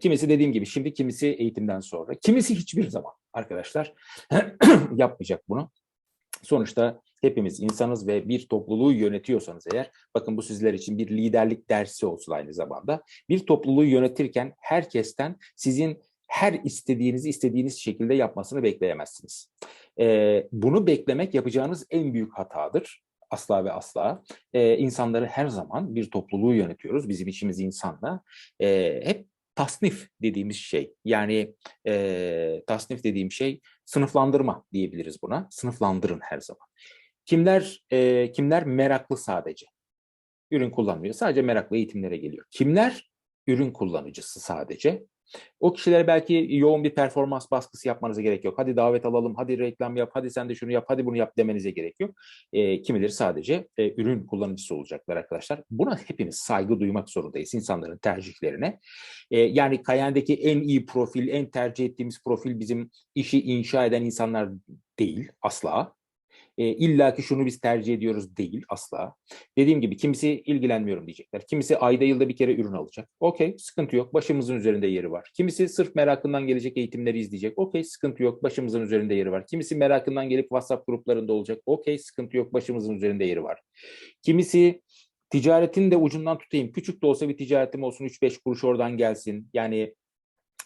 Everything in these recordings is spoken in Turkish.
Kimisi dediğim gibi şimdi, kimisi eğitimden sonra, kimisi hiçbir zaman arkadaşlar yapmayacak bunu. Sonuçta hepimiz insanız ve bir topluluğu yönetiyorsanız eğer, bakın bu sizler için bir liderlik dersi olsun aynı zamanda. Bir topluluğu yönetirken herkesten sizin her istediğinizi istediğiniz şekilde yapmasını bekleyemezsiniz. Ee, bunu beklemek yapacağınız en büyük hatadır. Asla ve asla. Ee, insanları her zaman bir topluluğu yönetiyoruz. Bizim işimiz insanla. Ee, hep tasnif dediğimiz şey yani e, tasnif dediğim şey sınıflandırma diyebiliriz buna. Sınıflandırın her zaman. Kimler e, kimler meraklı sadece? Ürün kullanmıyor. Sadece meraklı eğitimlere geliyor. Kimler ürün kullanıcısı sadece? O kişilere belki yoğun bir performans baskısı yapmanıza gerek yok. Hadi davet alalım, hadi reklam yap, hadi sen de şunu yap, hadi bunu yap demenize gerek yok. E, kimileri sadece e, ürün kullanıcısı olacaklar arkadaşlar. Buna hepimiz saygı duymak zorundayız insanların tercihlerine. E, yani Kayen'deki en iyi profil, en tercih ettiğimiz profil bizim işi inşa eden insanlar değil asla. E, İlla ki şunu biz tercih ediyoruz değil asla. Dediğim gibi kimisi ilgilenmiyorum diyecekler. Kimisi ayda yılda bir kere ürün alacak. Okey sıkıntı yok başımızın üzerinde yeri var. Kimisi sırf merakından gelecek eğitimleri izleyecek. Okey sıkıntı yok başımızın üzerinde yeri var. Kimisi merakından gelip WhatsApp gruplarında olacak. Okey sıkıntı yok başımızın üzerinde yeri var. Kimisi ticaretin de ucundan tutayım. Küçük de olsa bir ticaretim olsun 3-5 kuruş oradan gelsin. Yani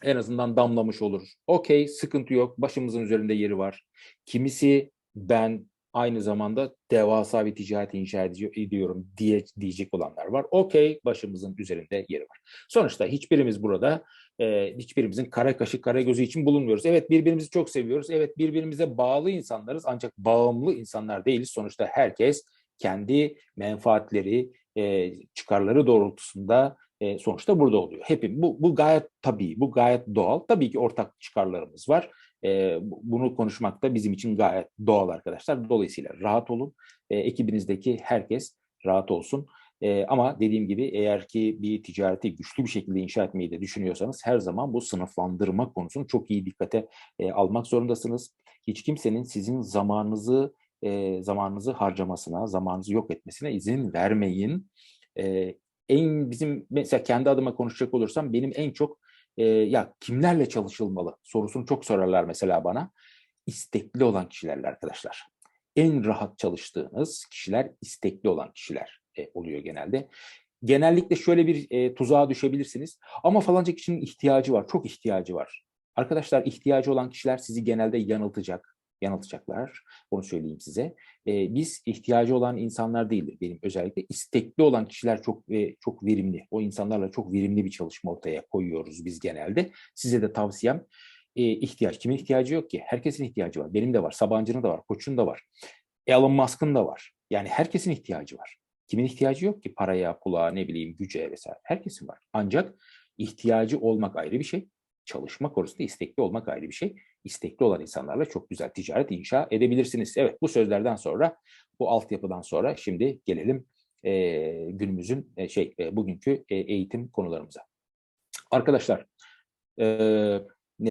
en azından damlamış olur. Okey sıkıntı yok başımızın üzerinde yeri var. Kimisi ben aynı zamanda devasa bir ticaret inşa ediyorum diye diyecek olanlar var. Okey, başımızın üzerinde yeri var. Sonuçta hiçbirimiz burada e, hiçbirimizin kara kaşı kara gözü için bulunmuyoruz. Evet birbirimizi çok seviyoruz. Evet birbirimize bağlı insanlarız ancak bağımlı insanlar değiliz. Sonuçta herkes kendi menfaatleri, e, çıkarları doğrultusunda e, sonuçta burada oluyor. Hepim bu, bu gayet tabii, bu gayet doğal. Tabii ki ortak çıkarlarımız var. E, bunu konuşmak da bizim için gayet doğal arkadaşlar. Dolayısıyla rahat olun. E, ekibinizdeki herkes rahat olsun. E, ama dediğim gibi eğer ki bir ticareti güçlü bir şekilde inşa etmeyi de düşünüyorsanız her zaman bu sınıflandırma konusunu çok iyi dikkate e, almak zorundasınız. Hiç kimsenin sizin zamanınızı e, zamanınızı harcamasına, zamanınızı yok etmesine izin vermeyin. E, en bizim mesela kendi adıma konuşacak olursam benim en çok e, ya kimlerle çalışılmalı sorusunu çok sorarlar mesela bana. İstekli olan kişilerle arkadaşlar. En rahat çalıştığınız kişiler istekli olan kişiler e, oluyor genelde. Genellikle şöyle bir e, tuzağa düşebilirsiniz. Ama falanca kişinin ihtiyacı var, çok ihtiyacı var. Arkadaşlar ihtiyacı olan kişiler sizi genelde yanıltacak, yanıltacaklar. Onu söyleyeyim size. E, biz ihtiyacı olan insanlar değildir. Benim özellikle istekli olan kişiler çok ve çok verimli. O insanlarla çok verimli bir çalışma ortaya koyuyoruz biz genelde. Size de tavsiyem e, ihtiyaç. Kimin ihtiyacı yok ki? Herkesin ihtiyacı var. Benim de var. Sabancı'nın da var. Koç'un da var. Elon Musk'ın da var. Yani herkesin ihtiyacı var. Kimin ihtiyacı yok ki? Paraya, pula, ne bileyim güce vesaire. Herkesin var. Ancak ihtiyacı olmak ayrı bir şey. Çalışma konusunda istekli olmak ayrı bir şey istekli olan insanlarla çok güzel ticaret inşa edebilirsiniz. Evet bu sözlerden sonra bu altyapıdan sonra şimdi gelelim e, günümüzün e, şey e, bugünkü e, eğitim konularımıza. Arkadaşlar e,